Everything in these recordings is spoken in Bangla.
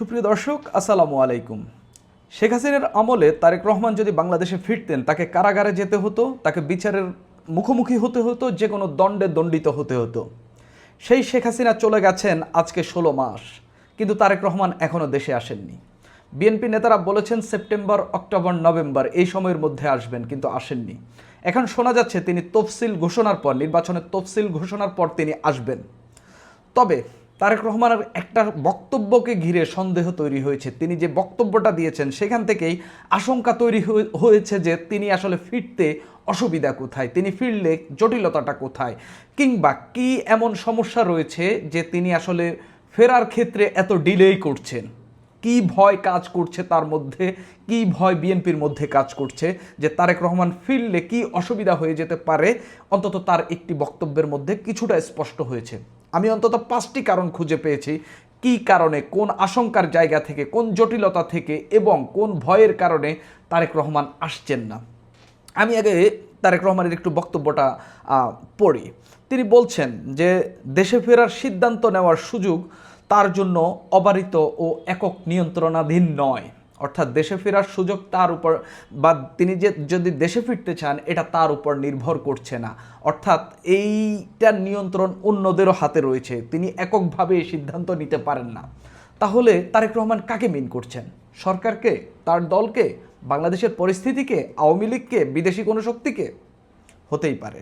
সুপ্রিয় দর্শক, আসসালামু আলাইকুম। শেখ হাসিনার আমলে তারেক রহমান যদি বাংলাদেশে ফিরতেন, তাকে কারাগারে যেতে হতো, তাকে বিচারের মুখোমুখি হতে হতো, যে কোনো দণ্ডে দণ্ডিত হতে হতো। সেই শেখ হাসিনা চলে গেছেন আজকে ষোলো মাস, কিন্তু তারেক রহমান এখনও দেশে আসেননি। বিএনপি নেতারা বলেছেন, সেপ্টেম্বর, অক্টোবর, নভেম্বর, এই সময়ের মধ্যে আসবেন, কিন্তু আসেননি। এখন শোনা যাচ্ছে, তিনি তফসিল ঘোষণার পর, নির্বাচনের তফসিল ঘোষণার পর তিনি আসবেন। তবে তারেক রহমানের একটা বক্তব্যকে ঘিরে সন্দেহ তৈরি হয়েছে। তিনি যে বক্তব্যটা দিয়েছেন, সেখান থেকেই আশঙ্কা তৈরি হয়ে- হয়েছে যে তিনি আসলে ফিরতে অসুবিধা কোথায়? তিনি ফিরলে জটিলতাটা কোথায়? কিংবা কি এমন সমস্যা রয়েছে যে তিনি আসলে ফেরার ক্ষেত্রে এত ডিলেই করছেন? কি ভয় কাজ করছে তার মধ্যে? কি ভয় বিএনপির মধ্যে কাজ করছে যে তারেক রহমান ফিরলে কি অসুবিধা হয়ে যেতে পারে? অন্তত তার একটি বক্তব্যের মধ্যে কিছুটা স্পষ্ট হয়েছে। আমি অন্তত পাঁচটি কারণ খুঁজে পেয়েছি। কি কারণে, কোন আশঙ্কার জায়গা থেকে, কোন জটিলতা থেকে এবং কোন ভয়ের কারণে তারেক রহমান আসছেন না? আমি আগে তারেক রহমানের একটু বক্তব্যটা পড়ি। তিনি বলছেন যে, দেশে ফেরার সিদ্ধান্ত নেওয়ার সুযোগ তার জন্য অবারিত ও একক নিয়ন্ত্রণাধীন নয়। অর্থাৎ দেশে ফেরার সুযোগ তার উপর বা তিনি যে যদি দেশে ফিরতে চান, এটা তার উপর নির্ভর করছে না। অর্থাৎ এইটার নিয়ন্ত্রণ অন্যদেরও হাতে রয়েছে। তিনি এককভাবে এই সিদ্ধান্ত নিতে পারেন না। তাহলে তারেক রহমান কাকে মিন করছেন? সরকারকে? তার দলকে? বাংলাদেশের পরিস্থিতিকে? আওয়ামী লীগকে? বিদেশি কোনো শক্তিকে? হতেই পারে।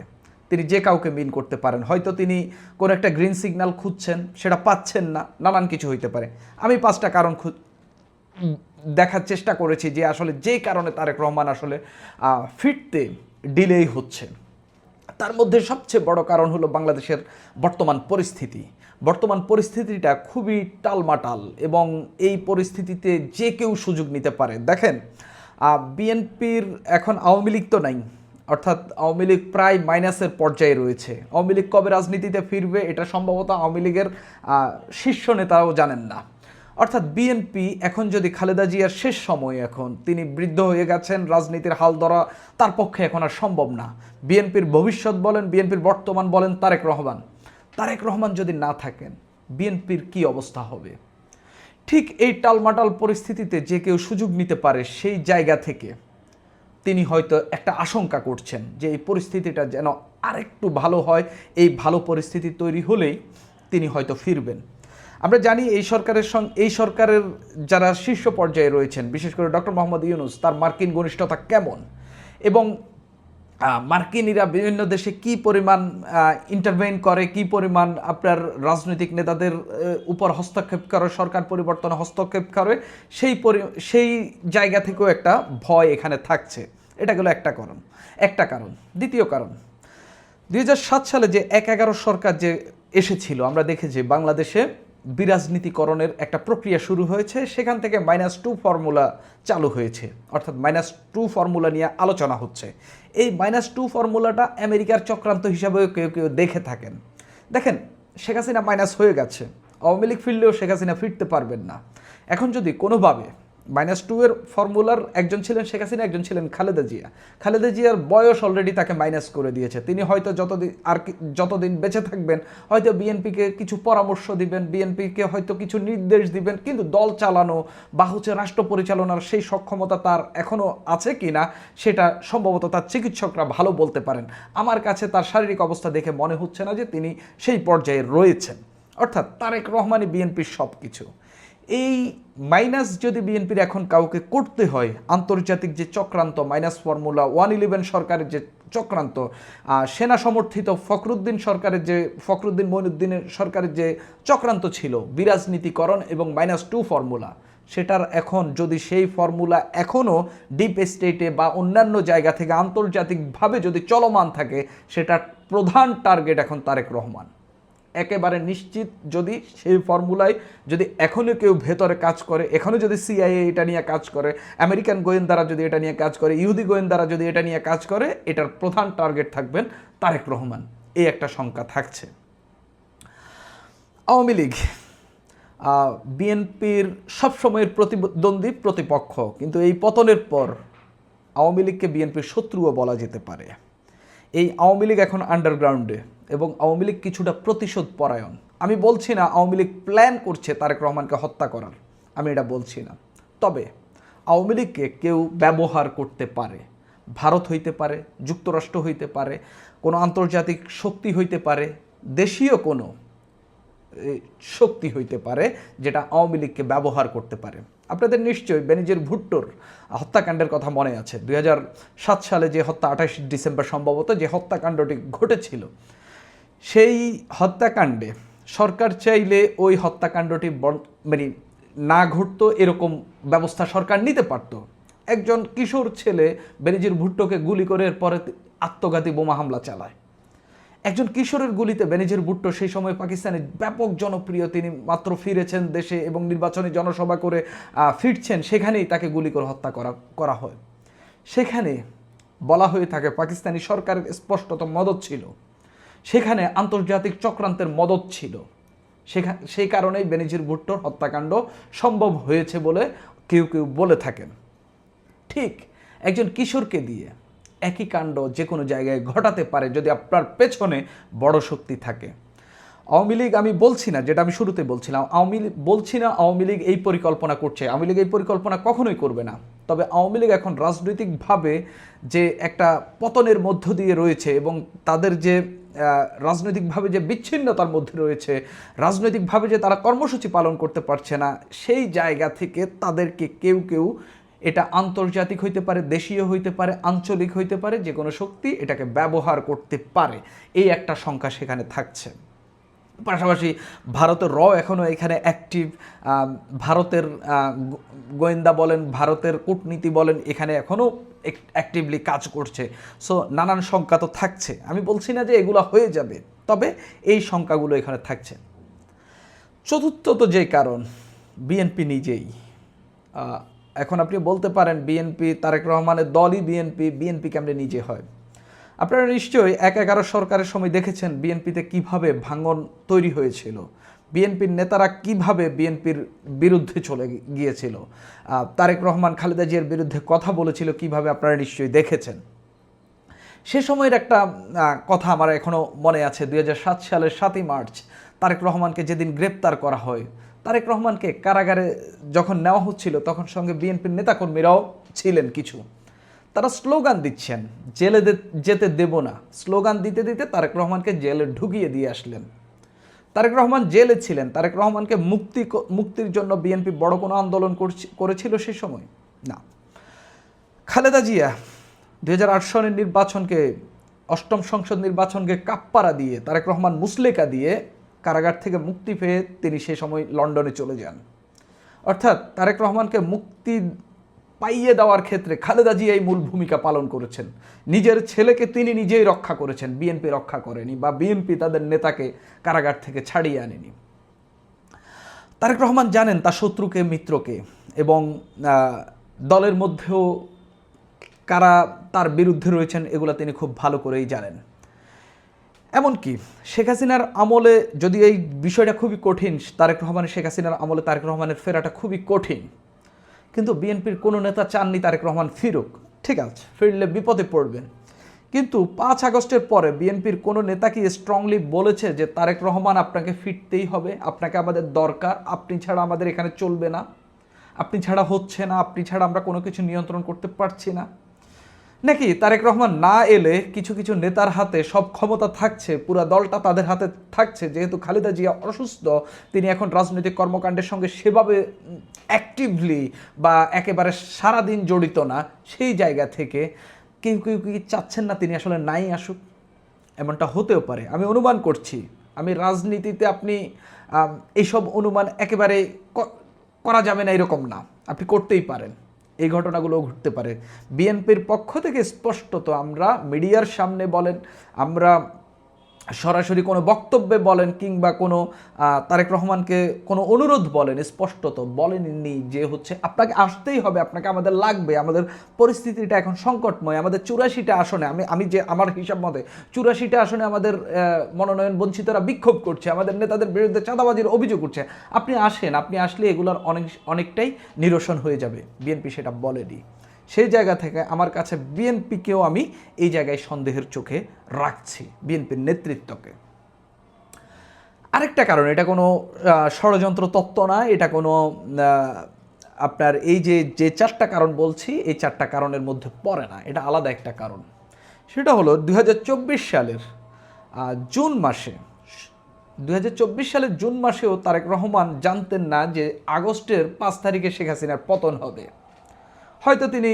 তিনি যে কাউকে মিন করতে পারেন। হয়তো তিনি কোনো একটা গ্রিন সিগন্যাল খুঁজছেন, সেটা পাচ্ছেন না। নানান কিছু হইতে পারে। আমি পাঁচটা কারণ দেখার চেষ্টা করেছি যে আসলে যে কারণে তারেক রহমান আসলে ফিরতে ডিলেই হচ্ছে। তার মধ্যে সবচেয়ে বড় কারণ হলো বাংলাদেশের বর্তমান পরিস্থিতি। বর্তমান পরিস্থিতিটা খুবই টালমাটাল এবং এই পরিস্থিতিতে যে কেউ সুযোগ নিতে পারে। দেখেন বিএনপির এখন আওয়ামী লীগ তো নাই, অর্থাৎ আওয়ামী লীগ প্রায় মাইনাসের পর্যায়ে রয়েছে। আওয়ামী লীগ কবে রাজনীতিতে ফিরবে এটা সম্ভবত আওয়ামী লীগের শীর্ষ নেতারাও জানেন না। অর্থাৎ বিএনপি এখন যদি খালেদা জিয়ার শেষ সময় এখন তিনি বৃদ্ধ হয়ে গেছেন, রাজনীতির হাল ধরা তার পক্ষে এখন আর সম্ভব না। বিএনপির ভবিষ্যৎ বলেন বিএনপির বর্তমান বলেন তারেক রহমান। তারেক রহমান যদি না থাকেন বিএনপির কি অবস্থা হবে? ঠিক এই টালমাটাল পরিস্থিতিতে যে কেউ সুযোগ নিতে পারে সেই জায়গা থেকে তিনি হয়তো একটা আশঙ্কা করছেন যে এই পরিস্থিতিটা যেন আরেকটু ভালো হয়। এই ভালো পরিস্থিতি তৈরি হলেই তিনি হয়তো ফিরবেন। আমরা জানি এই সরকারের সঙ্গে এই সরকারের যারা শীর্ষ পর্যায়ে রয়েছেন, বিশেষ করে ডক্টর মোহাম্মদ ইউনুস, তার মার্কিন ঘনিষ্ঠতা কেমন? এবং মার্কিনীরা বিভিন্ন দেশে কি পরিমাণ ইন্টারভেন করে, কি পরিমাণ আপনার রাজনৈতিক নেতাদের উপর হস্তক্ষেপ করে, সরকার পরিবর্তনে হস্তক্ষেপ করে, সেই পরি, সেই জায়গা থেকেও একটা ভয় এখানে থাকছে। এটা গেলো একটা কারণ। একটা কারণ। দ্বিতীয় কারণ দু হাজার সাত সালে যে এক এগারো সরকার যে এসেছিল, আমরা দেখেছি বাংলাদেশে বিরাজনীতিকরণের একটা প্রক্রিয়া শুরু হয়েছে, সেখান থেকে মাইনাস টু ফর্মুলা চালু হয়েছে। অর্থাৎ মাইনাস টু ফর্মুলা নিয়ে আলোচনা হচ্ছে। এই মাইনাস টু ফর্মুলাটা আমেরিকার চক্রান্ত হিসাবেও কেউ কেউ দেখে থাকেন। দেখেন, শেখ হাসিনা মাইনাস হয়ে গেছে। আওয়ামী লীগ ফিরলেও শেখ হাসিনা ফিরতে পারবেন না। এখন যদি কোনোভাবে মাইনাস টু এর ফর্মুলার একজন ছিলেন শেখ হাসিনা, একজন ছিলেন খালেদা জিয়া। খালেদা জিয়ার বয়স অলরেডি তাকে মাইনাস করে দিয়েছে। তিনি হয়তো যতদিন আর যতদিন বেঁচে থাকবেন, হয়তো বিএনপিকে কিছু পরামর্শ দিবেন, বিএনপিকে হয়তো কিছু নির্দেশ দিবেন, কিন্তু দল চালানো বা হচ্ছে রাষ্ট্র পরিচালনার সেই সক্ষমতা তার এখনও আছে কি না সেটা সম্ভবত তার চিকিৎসকরা ভালো বলতে পারেন। আমার কাছে তার শারীরিক অবস্থা দেখে মনে হচ্ছে না যে তিনি সেই পর্যায়ে রয়েছেন। অর্থাৎ তারেক রহমানই বিএনপির সব কিছু এই মাইনাস যদি বিএনপির এখন কাউকে করতে হয়, আন্তর্জাতিক যে চক্রান্ত মাইনাস ফর্মুলা ওয়ান ইলেভেন সরকারের যে চক্রান্ত সেনা সমর্থিত ফখরুদ্দিন সরকারের যে, ফখরুদ্দিন মইনুদ্দিনের সরকারের যে চক্রান্ত ছিল, বিরাজনীতিকরণ এবং মাইনাস টু ফর্মুলা সেটার এখন যদি সেই ফর্মুলা এখনও ডিপ স্টেটে বা অন্যান্য জায়গা থেকে আন্তর্জাতিকভাবে যদি চলমান থাকে, সেটার প্রধান টার্গেট এখন তারেক রহমান। একেবারে নিশ্চিত যদি সেই ফর্মুলায় যদি এখনও কেউ ভেতরে কাজ করে, এখনও যদি সিআইএ এটা নিয়ে কাজ করে, আমেরিকান গোয়েন্দারা যদি এটা নিয়ে কাজ করে, ইহুদি গোয়েন্দারা যদি এটা নিয়ে কাজ করে, এটার প্রধান টার্গেট থাকবেন তারেক রহমান। এই একটা শঙ্কা থাকছে। আওয়ামী লীগ বিএনপির সবসময়ের প্রতিদ্বন্দ্বী প্রতিপক্ষ, কিন্তু এই পতনের পর আওয়ামী লীগকে বিএনপির শত্রুও বলা যেতে পারে। এই আওয়ামী লীগ এখন আন্ডারগ্রাউন্ডে এবং আওয়ামী লীগ কিছুটা প্রতিশোধ পরায়ণ। আমি বলছি না আওয়ামী লীগ প্ল্যান করছে তারেক রহমানকে হত্যা করার। আমি এটা বলছি না। তবে আওয়ামী লীগকে কেউ ব্যবহার করতে পারে। ভারত হইতে পারে, যুক্তরাষ্ট্র হইতে পারে, কোনো আন্তর্জাতিক শক্তি হইতে পারে, দেশীয় কোনো শক্তি হইতে পারে যেটা আওয়ামী লীগকে ব্যবহার করতে পারে। আপনাদের নিশ্চয়ই বেনিজের ভুট্টোর হত্যাকাণ্ডের কথা মনে আছে। দুই সালে যে হত্যা আঠাশ ডিসেম্বর সম্ভবত যে হত্যাকাণ্ডটি ঘটেছিল সেই হত্যাকাণ্ডে সরকার চাইলে ওই হত্যাকাণ্ডটি মানে না ঘটতো এরকম ব্যবস্থা সরকার নিতে পারত। একজন কিশোর ছেলে বেনিজির ভুট্টোকে গুলি করে এরপরে আত্মঘাতী বোমা হামলা চালায়। একজন কিশোরের গুলিতে বেনিজের ভুট্টো সেই সময় পাকিস্তানে ব্যাপক জনপ্রিয়, তিনি মাত্র ফিরেছেন দেশে এবং নির্বাচনী জনসভা করে ফিরছেন, সেখানেই তাকে গুলি করে হত্যা করা করা হয়। সেখানে বলা হয়ে থাকে পাকিস্তানি সরকারের স্পষ্টত মদত ছিল সেখানে আন্তর্জাতিক চক্রান্তের মদত ছিল। সেই কারণেই বেনিজির ভুট্টোর হত্যাকাণ্ড সম্ভব হয়েছে বলে কেউ কেউ বলে থাকেন। ঠিক একজন কিশোরকে দিয়ে একই কাণ্ড যে কোনো জায়গায় ঘটাতে পারে যদি আপনার পেছনে বড় শক্তি থাকে। আওয়ামী লীগ, আমি বলছি না যেটা আমি শুরুতে বলছিলাম, আওয়ামী লীগ বলছি না আওয়ামী লীগ এই পরিকল্পনা করছে, আওয়ামী লীগ এই পরিকল্পনা কখনোই করবে না। তবে আওয়ামী লীগ এখন রাজনৈতিকভাবে যে একটা পতনের মধ্য দিয়ে রয়েছে এবং তাদের যে রাজনৈতিকভাবে যে বিচ্ছিন্নতার মধ্যে রয়েছে, রাজনৈতিকভাবে যে তারা কর্মসূচি পালন করতে পারছে না, সেই জায়গা থেকে তাদেরকে কেউ কেউ এটা আন্তর্জাতিক হইতে পারে, দেশীয় হইতে পারে, আঞ্চলিক হইতে পারে, যে কোনো শক্তি এটাকে ব্যবহার করতে পারে। এই একটা সংখ্যা সেখানে থাকছে। পাশাপাশি ভারতের র এখনও এখানে অ্যাক্টিভ ভারতের গোয়েন্দা বলেন, ভারতের কূটনীতি বলেন, এখানে এখনও অ্যাক্টিভলি কাজ করছে। সো নানান সংখ্যা তো থাকছে। আমি বলছি না যে এগুলো হয়ে যাবে, তবে এই সংখ্যাগুলো এখানে থাকছে। চতুর্থত যে কারণ বিএনপি নিজেই। এখন আপনি বলতে পারেন বিএনপি তারেক রহমানের দলই বিএনপি বিএনপি কেমনে নিজে হয়? আপনারা নিশ্চয়ই এক এগারো সরকারের সময় দেখেছেন বিএনপিতে কীভাবে ভাঙন তৈরি হয়েছিল। বিএনপির নেতারা কীভাবে বিএনপির বিরুদ্ধে চলে গিয়েছিল? তারেক রহমান, খালেদা জিয়ার বিরুদ্ধে কথা বলেছিল, কীভাবে আপনারা নিশ্চয়ই দেখেছেন? সে সময়ের একটা কথা আমার এখনও মনে আছে, দুই হাজার সাত সালের সাতই মার্চ, তারেক রহমানকে যেদিন গ্রেপ্তার করা হয়, তারেক রহমানকে কারাগারে যখন নেওয়া হচ্ছিল, তখন সঙ্গে বিএনপির নেতাকর্মীরাও ছিলেন কিছু। তারা স্লোগান দিচ্ছেন, জেলে যেতে দেব না। স্লোগান দিতে দিতে তারেক রহমানকে জেলে ঢুকিয়ে দিয়ে আসলেন। তারেক রহমান জেলে ছিলেন। তারেক রহমানকে মুক্তি মুক্তির জন্য বিএনপি বড় কোনো আন্দোলন করছি- করেছিল সে সময়? না। খালেদা জিয়া দুই সালের নির্বাচনকে, অষ্টম সংসদ নির্বাচনকে কাপ্পারা দিয়ে, তারেক রহমান মুসলেকা দিয়ে কারাগার থেকে মুক্তি পেয়ে তিনি সে সময় লন্ডনে চলে যান। অর্থাৎ তারেক রহমানকে মুক্তি পাইয়ে দেওয়ার ক্ষেত্রে খালেদা জিয়াই মূল ভূমিকা পালন করেছেন। নিজের ছেলেকে তিনি নিজেই রক্ষা করেছেন, বিএনপি রক্ষা করেনি বা বিএনপি তাদের নেতাকে কারাগার থেকে ছাড়িয়ে আনেনি। তারেক রহমান জানেন তার শত্রুকে, মিত্রকে এবং দলের মধ্যেও কারা তার বিরুদ্ধে রয়েছেন এগুলো তিনি খুব ভালো করেই জানেন। এমনকি শেখ হাসিনার আমলে যদি এই বিষয়টা খুবই কঠিন, তারেক রহমানের, শেখ হাসিনার আমলে তারেক রহমানের ফেরাটা খুবই কঠিন। কিন্তু বিএনপির কোনো নেতা চাননি তারেক রহমান ফিরুক। ঠিক আছে, ফিরলে বিপদে পড়বেন। কিন্তু পাঁচ আগস্টের পরে বিএনপির কোনো নেতা কি স্ট্রংলি বলেছে যে তারেক রহমান আপনাকে ফিরতেই হবে, আপনাকে আমাদের দরকার, আপনি ছাড়া আমাদের এখানে চলবে না, আপনি ছাড়া হচ্ছে না, আপনি ছাড়া আমরা কোনো কিছু নিয়ন্ত্রণ করতে পারছি না? নাকি তারেক রহমান না এলে কিছু কিছু নেতার হাতে সব ক্ষমতা থাকছে, পুরো দলটা তাদের হাতে থাকছে, যেহেতু খালেদা জিয়া অসুস্থ, তিনি এখন রাজনৈতিক কর্মকাণ্ডের সঙ্গে সেভাবে অ্যাক্টিভলি বা একেবারে সারাদিন জড়িত না, সেই জায়গা থেকে কেউ কেউ কি চাচ্ছেন না তিনি আসলে নাই আসুক? এমনটা হতেও পারে। আমি অনুমান করছি, আমি রাজনীতিতে আপনি এইসব অনুমান একেবারে করা যাবে না এরকম না, আপনি করতেই পারেন। এই ঘটনাগুলো ঘটতে পারে। বিএনপির পক্ষ থেকে স্পষ্টত আমরা মিডিয়ার সামনে বলেন আমরা সরাসরি কোনো বক্তব্যে বলেন কিংবা কোনো তারেক রহমানকে কোনো অনুরোধ বলেন, স্পষ্টত বলেননি যে হচ্ছে আপনাকে আসতেই হবে, আপনাকে আমাদের লাগবে, আমাদের পরিস্থিতিটা এখন সংকটময়, আমাদের চুরাশিটা আসনে, আমি আমি যে আমার হিসাব মতে চুরাশিটা আসনে আমাদের মনোনয়ন বঞ্চিতরা বিক্ষোভ করছে, আমাদের নেতাদের বিরুদ্ধে চাঁদাবাজির অভিযোগ করছে, আপনি আসেন, আপনি আসলে এগুলোর অনেক, অনেকটাই নিরসন হয়ে যাবে, বিএনপি সেটা বলেনি। সেই জায়গা থেকে আমার কাছে বিএনপিকেও আমি এই জায়গায় সন্দেহের চোখে রাখছি, বিএনপির নেতৃত্বকে। আরেকটা কারণ, এটা কোনো ষড়যন্ত্র তত্ত্ব না, এটা কোনো আপনার এই যে যে চারটা কারণ বলছি, এই চারটা কারণের মধ্যে পড়ে না, এটা আলাদা একটা কারণ। সেটা হলো দুই হাজার চব্বিশ সালের জুন মাসে, দুই হাজার চব্বিশ সালের জুন মাসেও তারেক রহমান জানতেন না যে আগস্টের পাঁচ তারিখে শেখ হাসিনার পতন হবে। হয়তো তিনি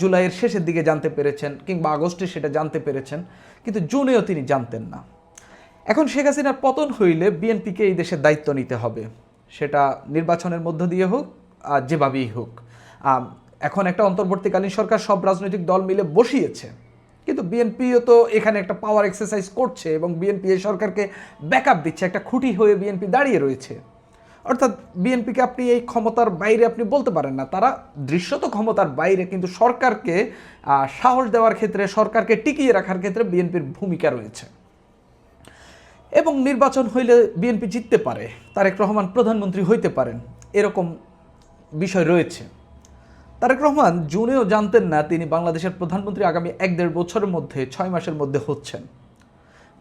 জুলাইয়ের শেষের দিকে জানতে পেরেছেন কিংবা আগস্টে সেটা জানতে পেরেছেন, কিন্তু জুনেও তিনি জানতেন না। এখন শেখ হাসিনার পতন হইলে বিএনপিকে এই দেশের দায়িত্ব নিতে হবে। সেটা নির্বাচনের মধ্য দিয়ে হোক আর যেভাবেই হোক। এখন একটা অন্তর্বর্তীকালীন সরকার সব রাজনৈতিক দল মিলে বসিয়েছে, কিন্তু বিএনপিও তো এখানে একটা পাওয়ার এক্সারসাইজ করছে এবং বিএনপি এই সরকারকে ব্যাকআপ দিচ্ছে, একটা খুঁটি হয়ে বিএনপি দাঁড়িয়ে রয়েছে। অর্থাৎ বিএনপিকে আপনি এই ক্ষমতার বাইরে আপনি বলতে পারেন না। তারা দৃশ্যত ক্ষমতার বাইরে, কিন্তু সরকারকে সাহস দেওয়ার ক্ষেত্রে, সরকারকে টিকিয়ে রাখার ক্ষেত্রে বিএনপির ভূমিকা রয়েছে। এবং নির্বাচন হইলে বিএনপি জিততে পারে, তারেক রহমান প্রধানমন্ত্রী হইতে পারেন, এরকম বিষয় রয়েছে। তারেক রহমান জুনেও জানতেন না তিনি বাংলাদেশের প্রধানমন্ত্রী আগামী এক দেড় বছরের মধ্যে, ছয় মাসের মধ্যে হচ্ছেন।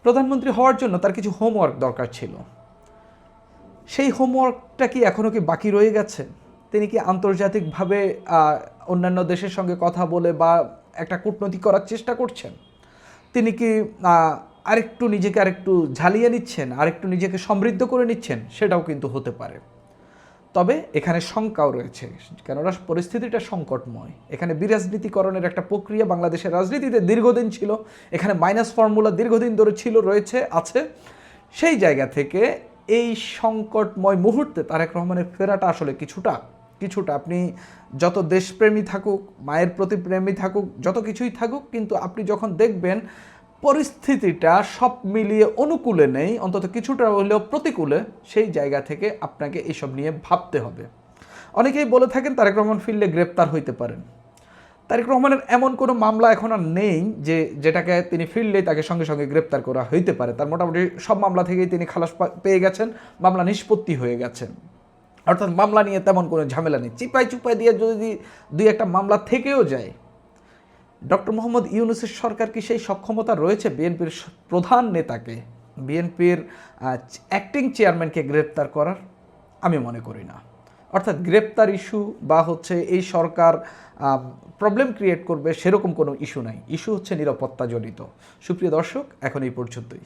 প্রধানমন্ত্রী হওয়ার জন্য তার কিছু হোমওয়ার্ক দরকার ছিল। সেই হোমওয়ার্কটা কি এখনও কি বাকি রয়ে গেছে? তিনি কি আন্তর্জাতিকভাবে অন্যান্য দেশের সঙ্গে কথা বলে বা একটা কূটনৈতিক করার চেষ্টা করছেন? তিনি কি আরেকটু নিজেকে আরেকটু ঝালিয়ে নিচ্ছেন, আরেকটু নিজেকে সমৃদ্ধ করে নিচ্ছেন? সেটাও কিন্তু হতে পারে। তবে এখানে শঙ্কাও রয়েছে, কেননা পরিস্থিতিটা সংকটময়। এখানে বিরাজনীতিকরণের একটা প্রক্রিয়া বাংলাদেশের রাজনীতিতে দীর্ঘদিন ছিল। এখানে মাইনাস ফর্মুলা দীর্ঘদিন ধরে ছিল, রয়েছে, আছে। সেই জায়গা থেকে এই সংকটময় মুহূর্তে তারেক রহমানের ফেরাটা আসলে কিছুটা কিছুটা। আপনি যত দেশপ্রেমী থাকুক, মায়ের প্রতি প্রেমী থাকুক, যত কিছুই থাকুক, কিন্তু আপনি যখন দেখবেন পরিস্থিতিটা সব মিলিয়ে অনুকূলে নেই, অন্তত কিছুটা হলেও প্রতিকূলে, সেই জায়গা থেকে আপনাকে এসব নিয়ে ভাবতে হবে। অনেকেই বলে থাকেন তারেক রহমান ফিরলে গ্রেপ্তার হইতে পারেন। তারেক রহমানের এমন কোনো মামলা এখন আর নেই যে যেটাকে তিনি ফিরলেই তাকে সঙ্গে সঙ্গে গ্রেপ্তার করা হইতে পারে। তার মোটামুটি সব মামলা থেকেই তিনি খালাস পেয়ে গেছেন, মামলা নিষ্পত্তি হয়ে গেছেন অর্থাৎ মামলা নিয়ে তেমন কোনো ঝামেলা নেই। চিপাই চুপাই দিয়ে যদি দুই একটা মামলা থেকেও যায়, ডক্টর মোহাম্মদ ইউনুসের সরকার কি সেই সক্ষমতা রয়েছে? বিএনপির প্রধান নেতাকে, বিএনপির অ্যাক্টিং চেয়ারম্যানকে গ্রেপ্তার করার? আমি মনে করি না। অর্থাৎ গ্রেপ্তার ইস্যু বা হচ্ছে এই সরকার প্রবলেম ক্রিয়েট করবে সেরকম কোনো ইস্যু নাই। ইস্যু হচ্ছে নিরাপত্তাজনিত। সুপ্রিয় দর্শক, এখন এই পর্যন্তই।